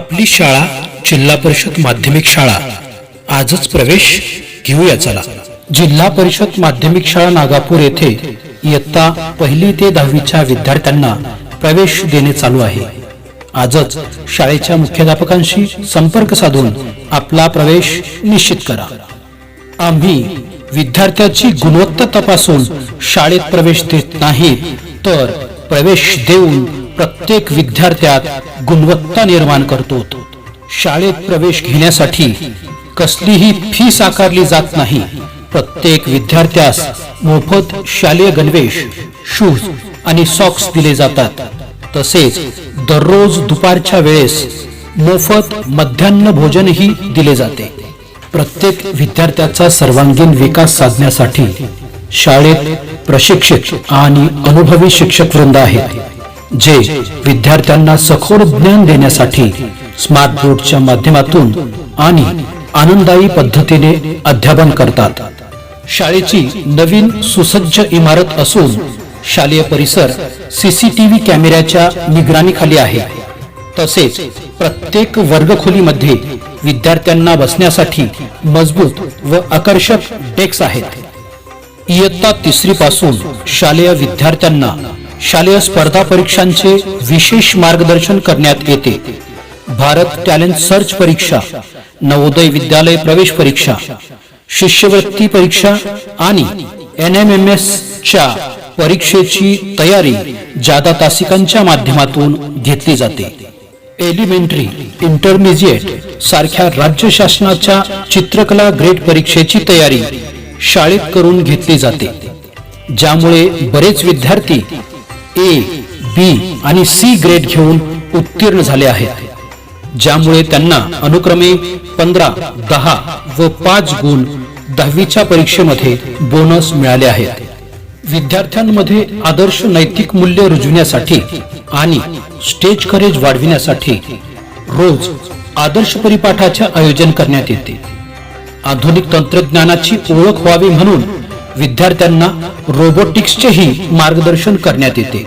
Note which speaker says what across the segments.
Speaker 1: आपली शाळा जिल्हा परिषद माध्यमिक शाळा. आजच प्रवेश घेऊया चला. जिल्हा परिषद माध्यमिक शाळा नागापूर येथे इयत्ता पहिली ते दहावीच्या विद्यार्थ्यांना प्रवेश देणे चालू आहे. आजच शाळेच्या मुख्याध्यापकांशी संपर्क साधून आपला प्रवेश निश्चित करा. आम्ही विद्यार्थ्याची गुणवत्ता तपासून शाळेत प्रवेश देत नाही तर प्रवेश देऊन प्रत्येक विद्यार्थ्यात गुणवत्ता निर्माण करतो. शाळेत प्रवेश घेण्यासाठी कसलीही फी साकारली जात नाही. प्रत्येक विद्यार्थ्यास मोफत शालेय गणवेश शूज आणि सॉक्स दिले जातात. तसेच दररोज दुपारच्या वेळेस मोफत मध्यान्ह भोजनही दिले जाते. प्रत्येक विद्यार्थ्याचा सर्वांगीण विकास साधण्यासाठी शाळेत प्रशिक्षक आणि अनुभवी शिक्षक वृंद आहेत. जे विद्यार्थ्यांना सखोल ज्ञान देण्यासाठी स्मार्ट बोर्डच्या माध्यमातून आणि आनंददायी पद्धतीने अध्यापन करतात. शाळेची नवीन सुसज्ज इमारत असून शालेय परिसर सीसीटीव्ही कॅमेऱ्याच्या निगराणीखाली आहे. तसेच प्रत्येक वर्गखोलीमध्ये विद्यार्थ्यांना बसण्यासाठी मजबूत व आकर्षक डेस्क आहेत. इयत्ता तिसरी पासून शालेय विद्यार्थ्यांना शालेय स्पर्धा परीक्षांचे विशेष मार्गदर्शन करण्यात येते. भारत टॅलेंट सर्च परीक्षा नवोदय विद्यालय प्रवेश परीक्षा शिष्यवृत्ती परीक्षा आणि एन एम एम एस च्या परीक्षेची तयारी जादा तासिकांच्या माध्यमातून घेतली जाते. एलिमेंटरी इंटरमिजिएट सारख्या राज्य शासनाच्या चित्रकला ग्रेड परीक्षेची तयारी शाळेत करून घेतली जाते. ज्यामुळे बरेच विद्यार्थी ए बी आणि सी ग्रेड घेऊन उत्तीर्ण झाले आहेत. ज्यामुळे त्यांना अनुक्रमे पंधरा दहा व पाच गुण दहावीच्या परीक्षेमध्ये बोनस मिळाले आहेत. विद्यार्थ्यांमध्ये आदर्श नैतिक मूल्य रुजविण्यासाठी आणि स्टेज करेज वाढविण्यासाठी रोज आदर्श परिपाठाचे आयोजन करण्यात येते. आधुनिक तंत्रज्ञानाची ओळख व्हावी म्हणून विद्यार्थ्यांना रोबोटिक्सचेही मार्गदर्शन करण्यात येते.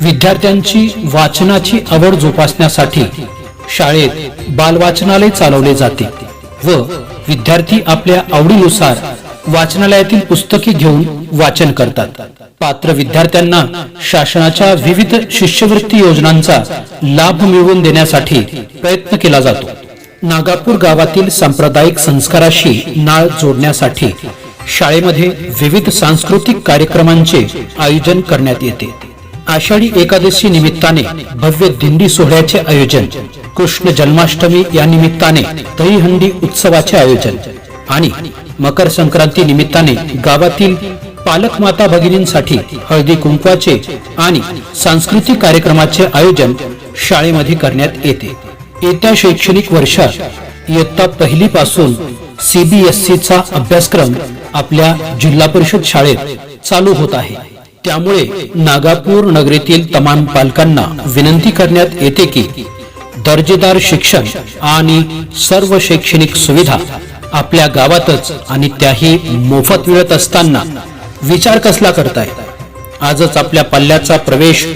Speaker 1: विद्यार्थ्यांची वाचनाची आवड जोपासण्यासाठी शाळेत बालवाचनालय चालवले जाते व विद्यार्थी आपल्या आवडीनुसार वाचनालयातील पुस्तके घेऊन वाचन करतात. पात्र विद्यार्थ्यांना शासनाच्या विविध शिष्यवृत्ती योजनांचा लाभ मिळवून देण्यासाठी प्रयत्न केला जातो. नागापूर गावातील सांप्रदायिक संस्काराशी नाळ जोडण्यासाठी शाळेमध्ये विविध सांस्कृतिक कार्यक्रमांचे आयोजन करण्यात येते. आषाढी एकादशी निमित्ताने भव्य दिंडी सोहळ्याचे आयोजन कृष्ण जन्माष्टमी या निमित्ताने दहीहंडी उत्सवाचे आयोजन आणि मकर संक्रांती निमित्ताने गावातील पालक माता भगिनींसाठी हळदी कुंकवाचे आणि सांस्कृतिक कार्यक्रमाचे आयोजन शाळेमध्ये करण्यात येते. येत्या शैक्षणिक वर्षात इयत्ता पहिली पासून सीबीएसई चा अभ्यासक्रम आपल्या जिल्हा परिषद शाळेत चालू होत आहे. त्यामुळे नागापूर नगरीतील तमाम पालकांना विनंती करण्यात येते की दर्जेदार शिक्षण आणि सर्व शैक्षणिक सुविधा आपल्या गावातच आणि त्याही मोफत मिळत असताना विचार कसला करताय आजच आपल्या पल्ल्याचा प्रवेश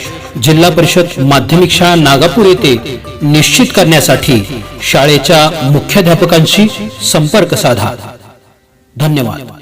Speaker 1: जिल्हा परिषद माध्यमिक शाळा नागापूर येथे निश्चित करण्यासाठी शाळेच्या मुख्याध्यापकांशी संपर्क साधा. धन्यवाद.